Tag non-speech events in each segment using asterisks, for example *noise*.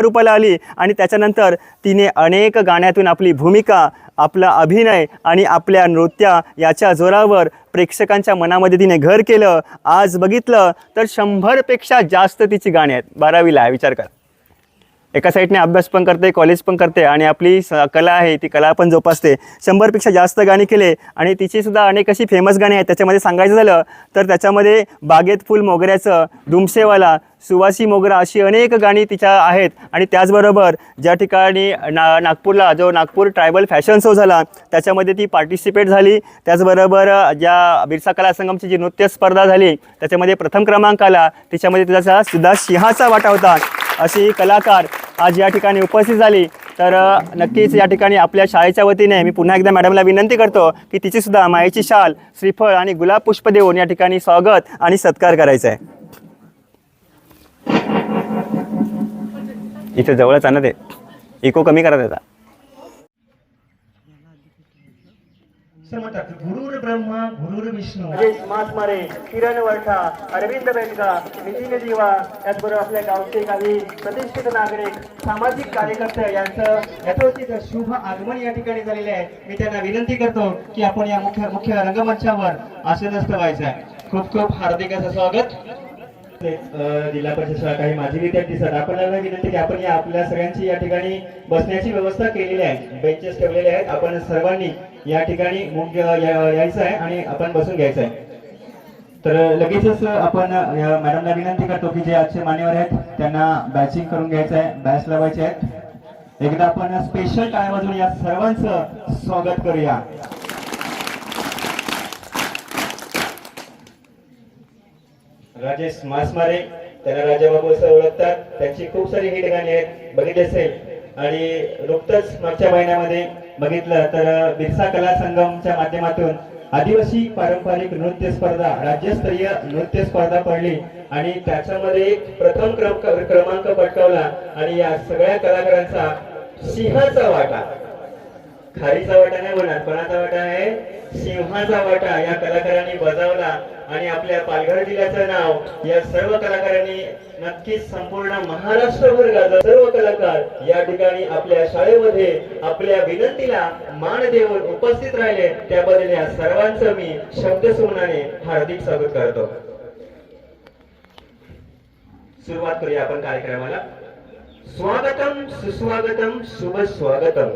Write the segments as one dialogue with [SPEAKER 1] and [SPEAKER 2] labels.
[SPEAKER 1] रूपाला आली आणि त्याच्यानंतर तिने अनेक गाण्यातून आपली भूमिका आपला अभिनय आणि आपल्या नृत्या याच्या जोरावर प्रेक्षकांच्या मनामध्ये तिने घर केलं आज बघितलं तर शंभरपेक्षा जास्त तिची गाणी आहेत. बारावीला आहे विचार करा. एका साईडने अभ्यास पण करते कॉलेज पण करते आणि आपली स कला आहे ती कला पण जोपासते. शंभरपेक्षा जास्त गाणी केले आणि तिचीसुद्धा अनेक अशी फेमस गाणी आहेत. त्याच्यामध्ये सांगायचं झालं तर त्याच्यामध्ये बागेत फुल मोगऱ्याचं दुमसेवाला सुवासी मोगरा अशी अनेक गाणी तिच्या आहेत. आणि त्याचबरोबर ज्या ठिकाणी ना नागपूरला जो नागपूर ट्रायबल फॅशन शो झाला त्याच्यामध्ये ती पार्टिसिपेट झाली. त्याचबरोबर ज्या बिरसा कला संगमची जी नृत्य स्पर्धा झाली त्याच्यामध्ये प्रथम क्रमांक आला. त्याच्यामध्ये तिचा सुद्धा सिंहाचा वाटा होता. अशी कलाकार आज या ठिकाणी उपस्थित झाली. तर नक्कीच या ठिकाणी आपल्या शाळेच्या वतीने मी पुन्हा एकदा मॅडमला विनंती करतो की तिची सुद्धा मायेची शाल श्रीफळ आणि गुलाब पुष्प देऊन या ठिकाणी स्वागत आणि सत्कार करायचा आहे इथे जवळच आणत आहे इको कमी करा त्याचा
[SPEAKER 2] समजतात गुरुर ब्रह्मा गुरुर विष्णू
[SPEAKER 1] मारे किरण वरठा अरविंद बेटका नितीन दिवा त्याचबरोबर आपल्या गावचे काही प्रतिष्ठित नागरिक सामाजिक कार्यकर्ते यांचं यथोचित शुभ आगमन या ठिकाणी झालेले आहे मी त्यांना विनंती करतो की आपण या मुख्य मुख्य रंगमंचावर आसनस्थ व्हायचं आहे खूप खूप हार्दिक असं स्वागत जिल्हा परिषद काही माझी विद्यार्थी सर आपल्याला विनंती की आपण या आपल्या सगळ्यांची या ठिकाणी बसण्याची व्यवस्था केलेली आहे बेंचेस ठेवलेले आहेत आपण सर्वांनी या ठिकाणी मुंग यायचं आहे आणि आपण बसून घ्यायचं आहे. तर लगेचच आपण मॅडमला विनंती करतो की जे आजचे मान्यवर आहेत त्यांना बॅचिंग करून घ्यायचं आहे बॅच लावायचे आहेत. एकदा आपण स्पेशल टाइम अजून या सर्वांचं स्वागत करूया. राजेश मासमारे त्यांना राजाबाबू असं ओळखतात. त्यांची खूप सारी ही ठिकाणी आहेत बघितली असेल. आणि नुकतंच मागच्या महिन्यामध्ये बघितलं तर बिरसा कला संगमच्या माध्यमातून आदिवासी पारंपरिक नृत्य स्पर्धा राज्यस्तरीय नृत्य स्पर्धा पडली. आणि त्याच्यामध्ये प्रथम क्रम क्रमांक पटकावला. आणि या सगळ्या कलाकारांचा सिंहाचा वाटा. खारीचा वाटा नाही म्हणत कोणाचा वाटा आहे. सिंहाचा वाटा या कलाकारांनी बजावला. आणि आपल्या पालघर जिल्ह्याचं नाव या सर्व कलाकारांनी नक्कीच संपूर्ण महाराष्ट्रभर गाजवलं. सर्व कलाकार या ठिकाणी आपल्या शाळेमध्ये आपल्या विनंतीला मान देऊन उपस्थित राहिले. त्याबद्दल या सर्वांचं मी शब्दसुमनाने हार्दिक स्वागत करतो. सुरुवात करूया आपण कार्यक्रमाला. स्वागतम सुस्वागतम शुभ स्वागतम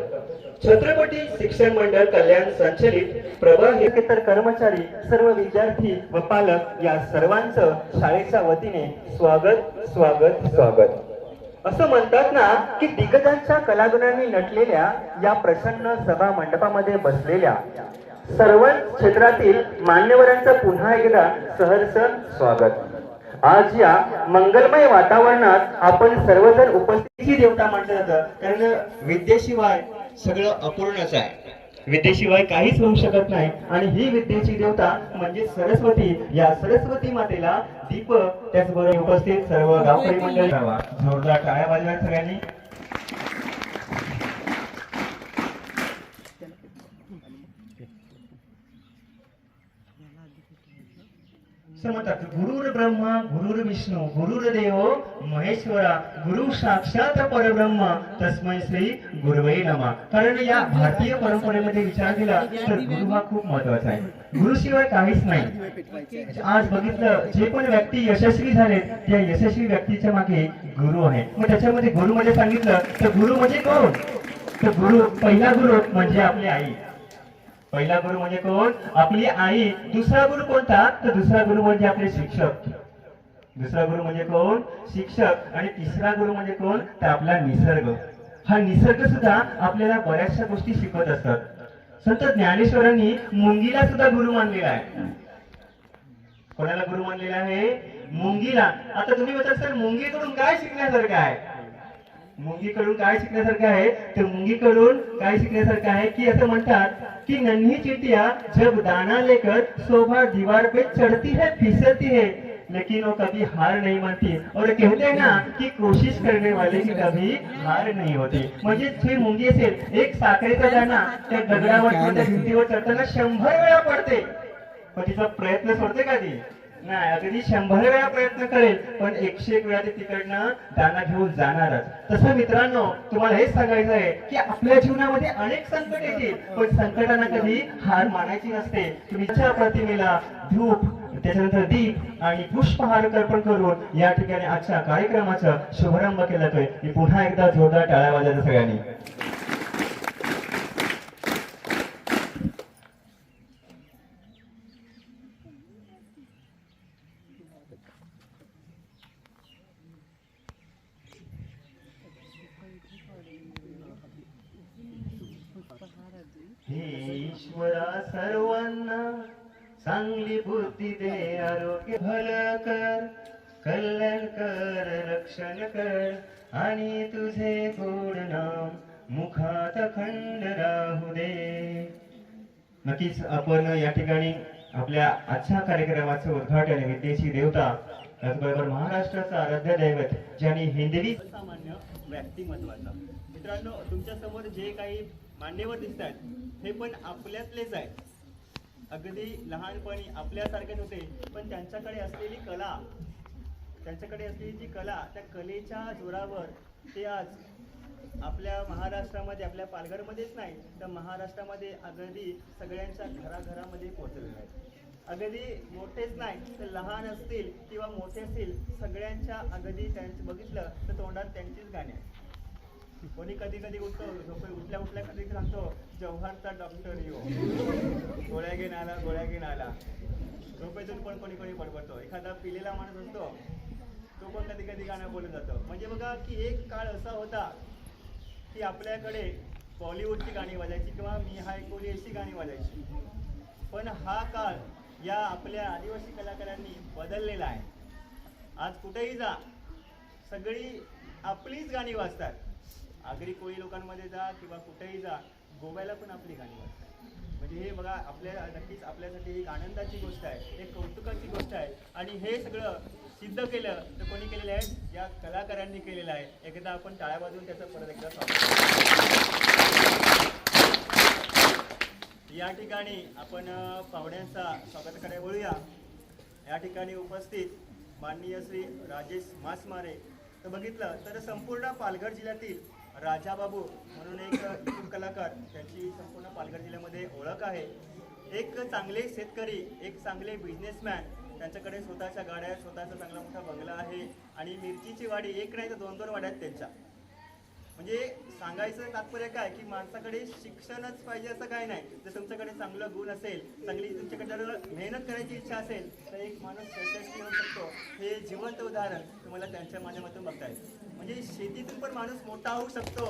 [SPEAKER 1] छत्रपती शिक्षण मंडळ कल्याण संचलित प्रभागेतर कर्मचारी सर्व विद्यार्थी व पालक या सर्वांचं शाळेच्या वतीने स्वागत स्वागत स्वागत. असं म्हणतात ना की दिग्गजांच्या कलागुणांनी नटलेल्या या प्रसन्न सभा मंडपामध्ये बसलेल्या सर्व क्षेत्रातील मान्यवरांचं पुन्हा एकदा सहर्ष स्वागत. आज या मंगलमय वातावरणात आपण सर्वजण उपस्थितीची देवता म्हटलं जातं कारण विद्येशिवाय सगळं अपूर्णच आहे. विद्येशिवाय काहीच होऊ शकत नाही. आणि ही विद्येची देवता म्हणजे सरस्वती. या सरस्वती मातेला दीप त्याचबरोबर उपस्थित सर्व गावकरी मंडळी. जोरदार टाळ्या वाजव्या सगळ्यांनी. म्हणतात गुरुर ब्रह्मा गुरुर विष्णू गुरुर देव महेश्वरा गुरु साक्षात परब्रह्म तस्मय श्री गुरुवे नमा। कारण या भारतीय परंपरेमध्ये विचार केला तर गुरु हा खूप महत्त्वाचा आहे. गुरुशिवाय काहीच नाही. आज बघितलं जे पण व्यक्ती यशस्वी झालेत त्या यशस्वी व्यक्तीच्या मागे गुरु आहे मग त्याच्यामध्ये गुरु म्हणजे सांगितलं तर गुरु म्हणजे कोण? तर गुरु पहिला गुरु म्हणजे आपली आई. पहिला गुरु म्हणजे कोण? आपली आई. दुसरा गुरु कोणता? तर दुसरा गुरु म्हणजे आपले शिक्षक. दुसरा गुरु म्हणजे कोण? शिक्षक. आणि तिसरा गुरु म्हणजे कोण? तर आपला निसर्ग. हा निसर्ग सुद्धा आपल्याला बऱ्याचशा गोष्टी शिकवत असतात. संत ज्ञानेश्वरांनी मुंगीला सुद्धा गुरु मानलेला आहे. कोणाला गुरु मानलेला आहे? मुंगीला. आता तुम्ही म्हणता सर मुंगीकडून काय शिकण्यासारखं आहे? मुंगीकडून काय शिकण्यासारखं आहे? तर मुंगीकडून काय शिकण्यासारखं आहे? की असं म्हणतात की नन्ही चिटिया जब दाना लेकर शोभा दीवार पे चढ़ती है फिसलती है. लेकिन वो कभी हार नहीं मानती। और कहते हैं ना कि कोशिश करने वाले की कभी हार नहीं होती। म्हणजे जी मुंगी असेल एक साखरेचा दाणा त्या दगडावर त्या भिंतीवर चढताना शंभर वेळा पडते. पण तिचा प्रयत्न सोडते का ती? नाही अगदी शंभर वेळा प्रयत्न करेल पण एकशे एक वेळा ते तिकडनं दाना घेऊन जाणारच. तसं मित्रांनो तुम्हाला हेच सांगायचं आहे की आपल्या जीवनामध्ये अनेक संकट येतील पण संकटांना कधी हार मानायची नसते. तुम्ही प्रतिमेला धूप त्याच्यानंतर दीप आणि पुष्पहार अर्पण करून या ठिकाणी आजच्या कार्यक्रमाचा शुभारंभ केला जातोय. मी पुन्हा एकदा जोरदार टाळ्या वाजायचं सगळ्यांनी हे ईश्वरा सर्वांना चांगली बुद्धी दे आरोग्य भल कर कल्याण कर रक्षण कर आणि तुझे गोड नाम मुखात खंड राहू दे. नक्कीच आपण या ठिकाणी आपल्या आजच्या कार्यक्रमाचं उद्घाटन विद्येची देवता त्याचबरोबर महाराष्ट्राचं आराध्य दैवत ज्यांनी हिंदवी
[SPEAKER 3] सामान्य व्यक्तिमत्वाचा. मित्रांनो तुमच्यासमोर जे काही मान्यवर दिसतात हे पण आपल्यातलेच आहेत. अगदी लहानपणी आपल्यासारखेच होते पण त्यांच्याकडे असलेली कला त्यांच्याकडे असलेली जी कला त्या कलेच्या जोरावर ते आज आपल्या महाराष्ट्रामध्ये आपल्या पालघरमध्येच नाही तर महाराष्ट्रामध्ये अगदी सगळ्यांच्या घराघरामध्ये पोहोचले आहेत. अगदी मोठेच नाही तर लहान असतील किंवा मोठे असतील सगळ्यांच्या अगदी त्यांचं बघितलं तर तोंडात त्यांचीच गाणी आहेत. कोणी कधी कधी उठतो झोपे उठल्या उठल्या कधी सांगतो जव्हारचा डॉक्टर यो. गोळ्या घेऊन आला गोळ्या घेऊन आला. झोपेतून पण कोणी कोणी बडबडतो. एखादा पिलेला माणूस असतो तो पण कधी कधी गाणं बोलून जातो. म्हणजे बघा की एक काळ असा होता की आपल्याकडे बॉलिवूडची गाणी वाजायची किंवा मी हाय कोली अशी गाणी वाजायची. पण हा काळ या आपल्या आदिवासी कलाकारांनी बदललेला आहे. आज कुठेही जा सगळी आपलीच गाणी वाजतात. आगरी कोळी लोकांमध्ये जा किंवा कुठेही जा गोव्याला पण आपली गाणी वाजतात. हे बघा आपल्या नक्कीच आपल्यासाठी एक आनंदाची गोष्ट आहे एक कौतुकाची गोष्ट आहे. आणि हे सगळं सिद्ध केलं तर कोणी केलेलं आहे? या कलाकारांनी केलेलं आहे. एकदा आपण टाळ्या वाजवून त्याचं परत एकदा स्वागत या ठिकाणी आपण पाहुण्यांचा स्वागताकडे वळूया. या ठिकाणी उपस्थित माननीय श्री राजेश मासमारे. तर बघितलं तर संपूर्ण पालघर जिल्ह्यातील राजाबाबू म्हणून एक युट्यूब कलाकार त्यांची संपूर्ण पालघर जिल्ह्यामध्ये ओळख आहे. एक चांगले शेतकरी एक चांगले बिझनेसमॅन त्यांच्याकडे स्वतःच्या गाड्या स्वतःचा चांगला मोठा बंगला आहे आणि मिरचीची वाडी एक नाही तर दोन दोन वाड्या आहेत त्यांच्या. म्हणजे सांगायचं तात्पर्य काय की माणसाकडे शिक्षणच पाहिजे असं काय नाही. जर तुमच्याकडे चांगलं गुण असेल चांगली तुमच्याकडे जर मेहनत करायची इच्छा असेल तर एक माणूस यशस्वी होऊ शकतो. हे जिवंत उदाहरण तुम्हाला त्यांच्या माध्यमातून बघता येईल. म्हणजे शेतीतून पण माणूस मोठा होऊ शकतो.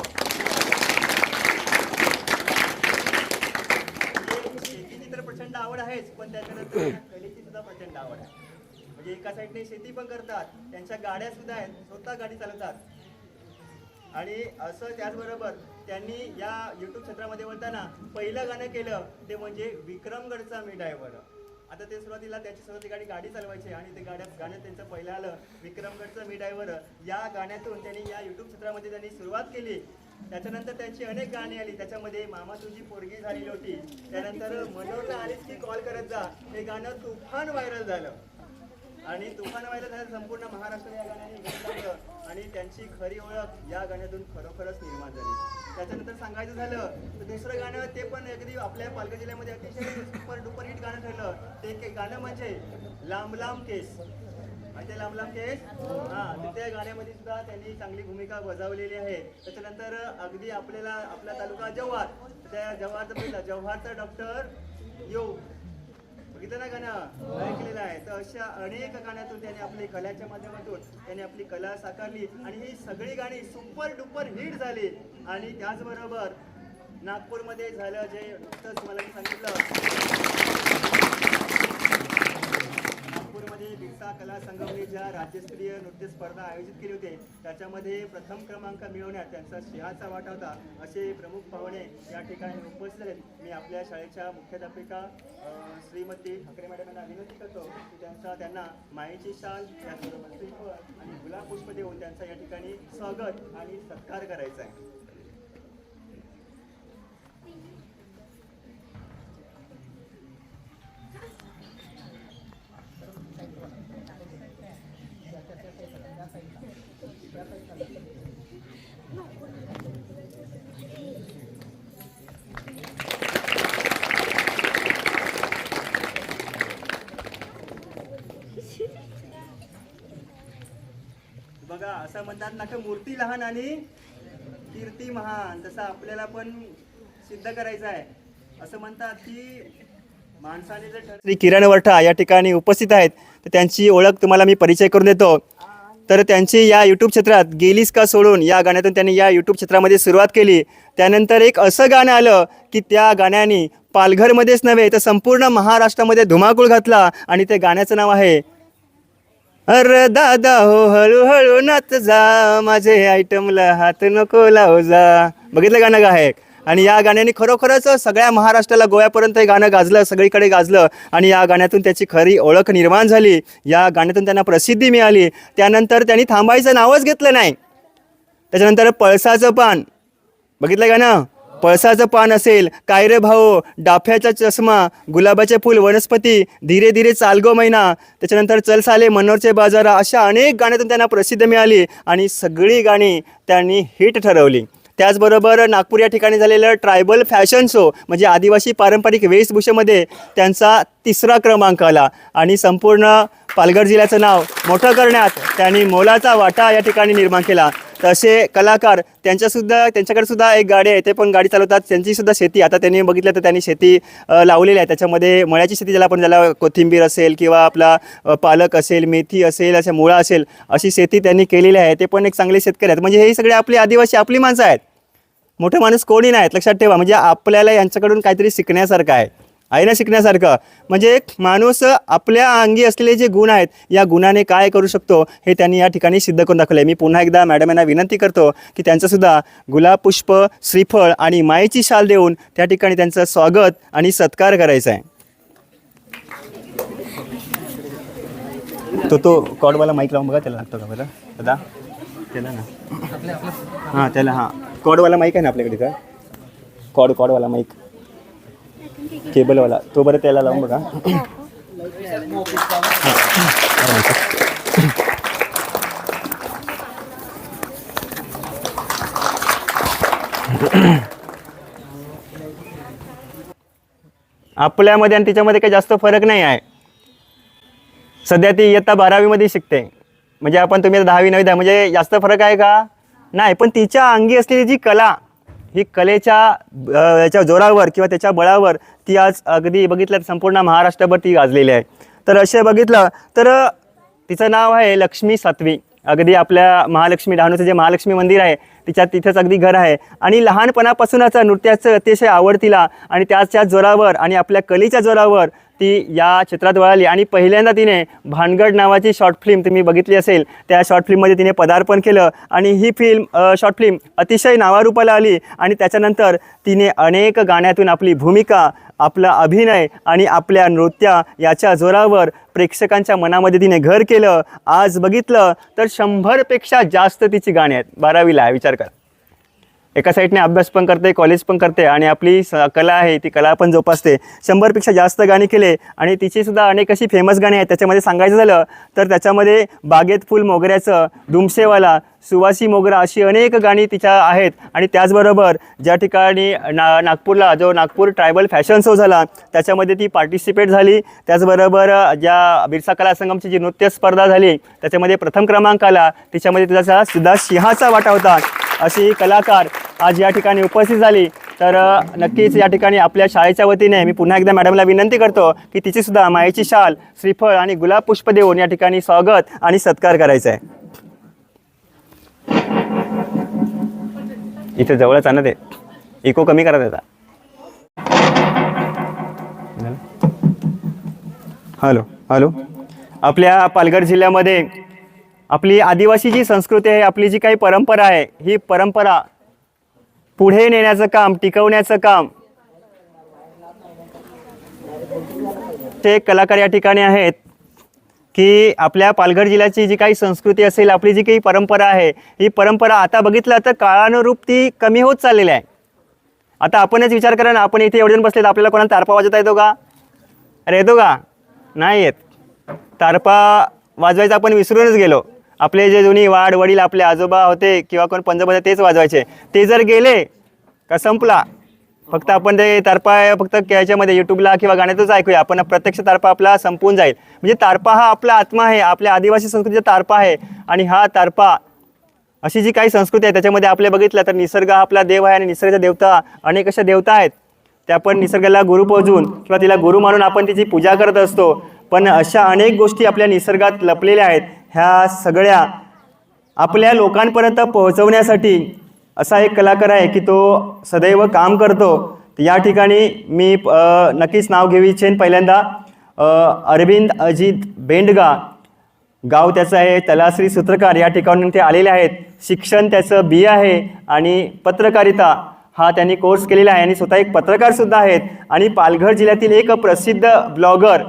[SPEAKER 3] शेतीची तर प्रचंड आवड आहेच पण त्याच्यानंतर *clears throat* कलेची सुद्धा प्रचंड आवड आहे. म्हणजे एका साईडने शेती पण करतात त्यांच्या गाड्या सुद्धा आहेत स्वतः गाडी चालवतात. आणि असं त्याचबरोबर त्यांनी या युट्यूब क्षेत्रामध्ये बोलताना पहिलं गाणं केलं ते म्हणजे विक्रमगडचा मी ड्रायव्हर. आता ते सुरुवातीला त्याची स्वतःची गाडी गाडी चालवायची आणि ते गाड्यात गाणं त्यांचं पहिलं आलं. विक्रमगडचं मी ड्रायव्हर. या गाण्यातून त्यांनी या युट्यूब क्षेत्रामध्ये त्यांनी सुरुवात केली. त्याच्यानंतर त्यांची अनेक गाणी आली. त्याच्यामध्ये मामा तुझी पोरगी झालेली होती. त्यानंतर मनोरला आलीच की कॉल करत जा. हे गाणं तुफान व्हायरल झालं. आणि तुफान व्हायला झालं संपूर्ण महाराष्ट्र या गाण्याने आणि त्यांची खरी ओळख या गाण्यातून खरोखरच निर्माण झाली. त्याच्यानंतर सांगायचं झालं तर दुसरं गाणं ते पण अगदी आपल्या पालघर जिल्ह्यामध्ये अतिशय सुपर डुपर हिट गाणं ठरलं. ते गाणं म्हणजे लांब लांब केस. माहिती लांब लांब केस? हा तर त्या गाण्यामध्ये सुद्धा त्यांनी चांगली भूमिका बजावलेली आहे. त्याच्यानंतर अगदी आपल्याला आपला तालुका जव्हार. त्या जव्हारचं पहिलं जव्हारचा डॉक्टर यो. बघितलं ना गाणं ऐकलेलं आहे. तर अशा अनेक गाण्यातून त्याने आपली कलाच्या माध्यमातून त्याने आपली कला साकारली आणि ही सगळी गाणी सुपर डुपर हिट झाली. आणि त्याचबरोबर नागपूरमध्ये झालं जे नुकतंच मला मी सांगितलं. मनसा कला संगमने ज्या राज्यस्तरीय नृत्य स्पर्धा आयोजित केली होती त्याच्यामध्ये प्रथम क्रमांक मिळवण्यात त्यांचा सिंहाचा वाटा होता. असे प्रमुख पाहुणे या ठिकाणी उपस्थित आहेत. मी आपल्या शाळेच्या मुख्याध्यापिका श्रीमती ठाकरे मॅडम यांना विनंती करतो की त्यांचा त्यांना मायेची शाल त्याचबरोबर श्रीफळ आणि गुलाब पुष्प देऊन त्यांचा या ठिकाणी स्वागत आणि सत्कार करायचा आहे. असं म्हणतात ना का मूर्ती लहान आणि कीर्ती महान तसं आपल्याला पण सिद्ध करायचं आहे. असं म्हणतात की माणसाने जर श्री किरण वरठा या ठिकाणी उपस्थित आहेत तर त्यांची ओळख तुम्हाला मी परिचय करून देतो. तर त्यांची या यूट्यूब क्षेत्रात गेलीस का सोडून या गाण्यातून त्यांनी या यूट्यूब क्षेत्रामध्ये सुरुवात केली. त्यानंतर एक असं गाणं आलं की त्या गाण्याने पालघरमध्येच नव्हे तर संपूर्ण महाराष्ट्रामध्ये धुमाकूळ घातला आणि ते गाण्याचं नाव आहे अरे दादा हो हळूहळू नाच जा. माझे आयटमला हात नको लावू जा. बघितलं गाणं का आणि या गाण्याने खरोखरच सगळ्या महाराष्ट्राला गोव्यापर्यंत हे गाणं गाजलं सगळीकडे गाजलं. आणि या गाण्यातून त्याची खरी ओळख निर्माण झाली. या गाण्यातून त्यांना प्रसिद्धी मिळाली. त्यानंतर त्यांनी थांबायचं नावच घेतलं नाही. त्याच्यानंतर पळसाचं पान. बघितलं का ना पळसाचं पान असेल काय रे भाऊ? डाफ्याचा चष्मा गुलाबाचे फूल वनस्पती धीरे धीरे चालगो महिना त्याच्यानंतर चल साले मनोरचे बाजारा अशा अनेक गाण्यातून त्यांना प्रसिद्धी मिळाली आणि सगळी गाणी त्यांनी हिट ठरवली. त्याचबरोबर नागपूर या ठिकाणी झालेलं ट्रायबल फॅशन शो म्हणजे आदिवासी पारंपरिक वेशभूषेमध्ये त्यांचा तिसरा क्रमांक आला. आणि संपूर्ण पालघर जिल्ह्याचं नाव मोठं करण्यात त्यांनी मोलाचा वाटा या ठिकाणी निर्माण केला. तसे कलाकार त्यांच्यासुद्धा त्यांच्याकडे सुद्धा एक गाडी आहे ते पण गाडी चालवतात. त्यांचीसुद्धा शेती आता त्यांनी बघितलं तर त्यांनी शेती लावलेली आहे. त्याच्यामध्ये मळ्याची शेती ज्याला आपण ज्याला कोथिंबीर असेल किंवा आपला पालक असेल मेथी असेल अशा मुळा असेल अशी शेती त्यांनी केलेली आहे. ते पण एक चांगले शेतकरी आहेत. म्हणजे हे सगळे आपले आदिवासी आपली माणसं आहेत. मोठे माणूस कोणी नाहीत लक्षात ठेवा. म्हणजे आपल्याला यांच्याकडून काहीतरी शिकण्यासारखं आहे. आहे ना शिकण्यासारखं. म्हणजे एक माणूस आपल्या अंगी असलेले जे गुण आहेत या गुणाने काय करू शकतो हे त्यांनी या ठिकाणी सिद्ध करून दाखवलं मी पुन्हा एकदा मॅडम यांना विनंती करतो की त्यांचंसुद्धा गुलाब पुष्प श्रीफळ आणि मायेची शाल देऊन त्या ठिकाणी त्यांचं स्वागत आणि सत्कार करायचा आहे. तो तो कॉडवाला माईक लावून बघा त्याला लागतो का बरं? दादा त्याला ना. हां त्याला हां. कॉडवाला माईक आहे ना आपल्याकडे का? कॉड कॉडवाला माईक. केबलवाला. तो बरं त्याला लावून बघा. आपल्यामध्ये आणि तिच्यामध्ये काही जास्त फरक नाही आहे. सध्या ती इयत्ता बारावीमध्ये शिकते. म्हणजे आपण तुम्ही आता दहावी नववी दहा म्हणजे जास्त फरक आहे का? नाही पण तिच्या अंगी असलेली जी कला ही कलेच्या याच्या जोरावर किंवा त्याच्या बळावर ती आज अगदी बघितलं तर संपूर्ण महाराष्ट्रभर ती गाजलेली आहे. तर असे बघितलं तर तिचं नाव आहे लक्ष्मी सातवी. अगदी आपल्या महालक्ष्मी डहाणूचं जे महालक्ष्मी मंदिर आहे तिच्या तिथंच अगदी घर आहे. आणि लहानपणापासूनच नृत्याचं अतिशय आवड तिला आणि त्याच्या जोरावर आणि आपल्या कलेच्या जोरावर ती या चित्रात वळाली. आणि पहिल्यांदा तिने भानगड नावाची शॉर्ट फिल्म तुम्ही बघितली असेल त्या शॉर्ट फिल्ममध्ये तिने पदार्पण केलं. आणि ही फिल्म शॉर्ट फिल्म अतिशय नावारूपाला आली. आणि त्याच्यानंतर तिने अनेक गाण्यातून आपली भूमिका आपला अभिनय आणि आपल्या नृत्या याच्या जोरावर प्रेक्षकांच्या मनामध्ये तिने घर केलं. आज बघितलं तर शंभरपेक्षा जास्त तिची गाणी आहेत. बारावीला आहे विचार कर. एका साईडने अभ्यास पण करते कॉलेज पण करते आणि आपली स कला आहे ती कला पण जोपासते. शंभरपेक्षा जास्त गाणी केले आणि तिचीसुद्धा अनेक अशी फेमस गाणी आहेत. त्याच्यामध्ये सांगायचं झालं तर त्याच्यामध्ये बागेत फुल मोगऱ्याचं दुमशेवाला सुवासी मोगरा अशी अनेक गाणी तिच्या आहेत. आणि त्याचबरोबर ज्या ठिकाणी ना नागपूरला जो नागपूर ट्रायबल फॅशन शो झाला त्याच्यामध्ये ती पार्टिसिपेट झाली. त्याचबरोबर ज्या बिरसा कला संगमची जी नृत्य स्पर्धा झाली त्याच्यामध्ये प्रथम क्रमांक आला. तिच्यामध्ये तिचा सुद्धा सिंहाचा वाटा होता. अशी कलाकार आज या ठिकाणी उपस्थित झाली. तर नक्कीच या ठिकाणी आपल्या शाळेच्या वतीने मी पुन्हा एकदा मॅडमला विनंती करतो की तिची सुद्धा मायेची शाल श्रीफळ आणि गुलाब पुष्प देऊन या ठिकाणी स्वागत आणि सत्कार करायचा आहे. इथे जवळच आणत आहे इको कमी करा त्याचा हॅलो हॅलो. आपल्या पालघर जिल्ह्यामध्ये आपली आदिवासी जी संस्कृती आहे आपली जी काही परंपरा आहे ही परंपरा पुढे नेण्याचं काम टिकवण्याचं काम. ते कलाकार या ठिकाणी आहेत की आपल्या पालघर जिल्ह्याची जी काही संस्कृती असेल आपली जी काही परंपरा आहे ही परंपरा आता बघितलं तर काळानुरूप ती कमी होत चाललेली आहे. आता आपणच विचार करा ना आपण इथे एवढे जण बसले तर आपल्याला कोणाला तारपा वाजवता येतो का? अरे येतो का? नाही येत. तारपा वाजवायचा आपण विसरूनच गेलो. आपले जे जुनी वाड वडील आपले आजोबा होते किंवा कोण पंजोबा होते तेच वाजवायचे. ते जर गेले का संपला फक्त आपण ते तारपा फक्त याच्यामध्ये यूट्यूबला किंवा गाण्यातच ऐकूया. आपण प्रत्यक्ष तारपा आपला संपून जाईल. म्हणजे तारपा हा आपला आत्मा आहे आपल्या आदिवासी संस्कृतीचा तारपा आहे. आणि हा तारपा अशी जी काही संस्कृती आहे त्याच्यामध्ये आपल्या बघितलं तर निसर्ग हा आपला देव आहे आणि निसर्गाच्या देवता अनेक अशा देवता आहेत. त्या आपण निसर्गाला गुरु पोहोचून किंवा तिला गुरु मानून आपण तिची पूजा करत असतो. पण अशा अनेक गोष्टी आपल्या निसर्गात लपलेल्या आहेत. ह्या सगळ्या आपल्या लोकांपर्यंत पोहोचवण्यासाठी असा एक कलाकार आहे की तो सदैव काम करतो. या ठिकाणी मी नक्कीच नाव घेऊ इच्छेन. पहिल्यांदा अरविंद अजित बेंडगा गाव त्याचं आहे तलाश्री सूत्रकार. या ठिकाणून ते आलेले आहेत. शिक्षण त्याचं बी आहे आणि पत्रकारिता हा त्यांनी कोर्स केलेला आहे आणि स्वतः एक पत्रकारसुद्धा आहेत. आणि पालघर जिल्ह्यातील एक प्रसिद्ध ब्लॉगर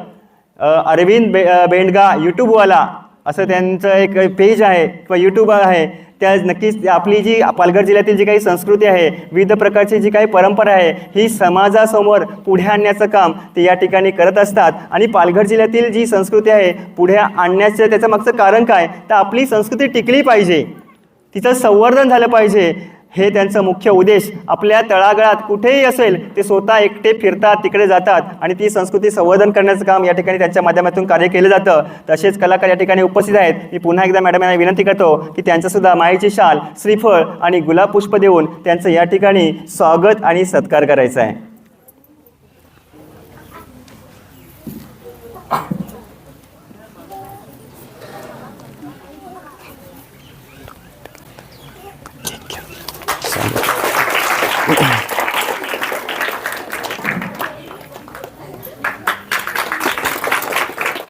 [SPEAKER 3] अरविंद बे बेंडगा यूट्यूबवाला असं त्यांचं एक पेज आहे किंवा यूट्यूब आहे. त्या नक्कीच आपली जी पालघर जिल्ह्यातील जी काही संस्कृती आहे विविध प्रकारची जी काही परंपरा आहे ही समाजासमोर पुढे आणण्याचं काम ते या ठिकाणी करत असतात. आणि पालघर जिल्ह्यातील जी संस्कृती आहे पुढे आणण्याचं त्याचं मागचं कारण काय? तर आपली संस्कृती टिकली पाहिजे. तिचं संवर्धन झालं पाहिजे. हे त्यांचं मुख्य उद्देश. आपल्या तळागाळात कुठेही असेल ते स्वतः एकटे फिरतात तिकडे जातात आणि ती संस्कृती संवर्धन करण्याचं काम या ठिकाणी त्यांच्या माध्यमातून कार्य केलं जातं. तसेच कलाकार या ठिकाणी उपस्थित आहेत. मी पुन्हा एकदा मॅडम यांना विनंती करतो की त्यांच्यासुद्धा माईची शाल श्रीफळ आणि गुलाब पुष्प देऊन त्यांचं या ठिकाणी स्वागत आणि सत्कार करायचा आहे.